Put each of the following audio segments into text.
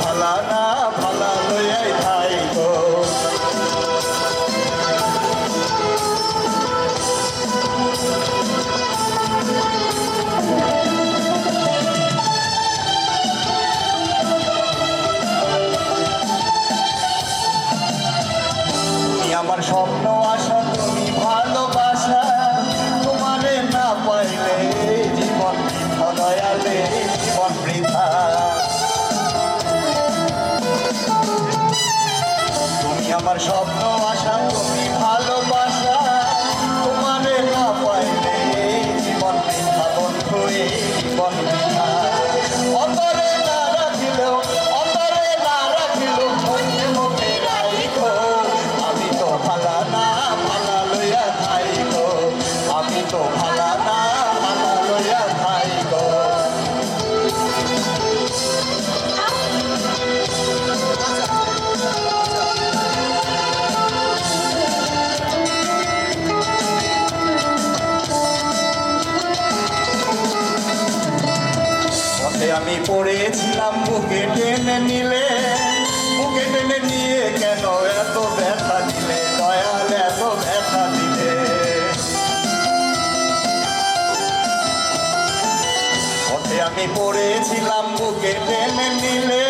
ভালা না ভালা লইয়াই খাইগো তুমি আমার স্বপ্ন আশা আমার স্বপ্ন আশা তুমি ভালোবাসা তোমারে না পাইলে জীবন বৃথা বন্ধু, এই জীবন বৃথা। অন্তরে না রাখিলেও, অন্তরে না রাখিলেও মনে মনে রাখিও আমি তো না, ভালা লইয়া খাইগো আমি আমি পড়েছিলাম বুকে টেনে নিলে। বুকে টেনে নিয়ে কেন এত ব্যথা দিলে? দয়াল, এত ব্যথা দিলে। আমি পড়েছিলাম বুকে টেনে নিলে।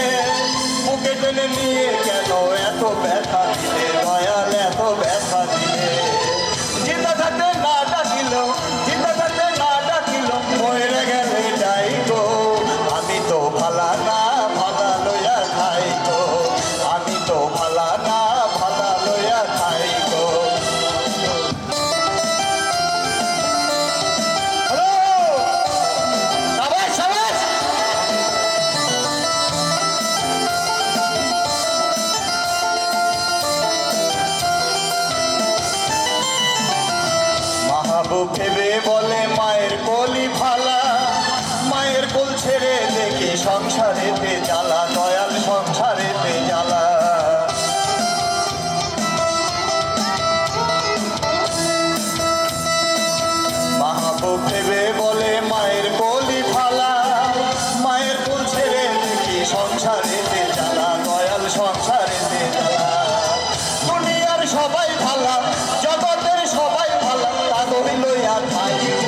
ভেবে বলে মায়ের কলি মায়ের কোল ছেড়ে দেখে সংসারেতে জ্বালা, দয়াল সংসারেতে জ্বালা। মাহবুব ভেবে বলে মায়ের কলি ভালা। মায়ের কোল ছেড়ে দেখি সংসারেতে জ্বালা, দয়াল সংসারেতে I'll tie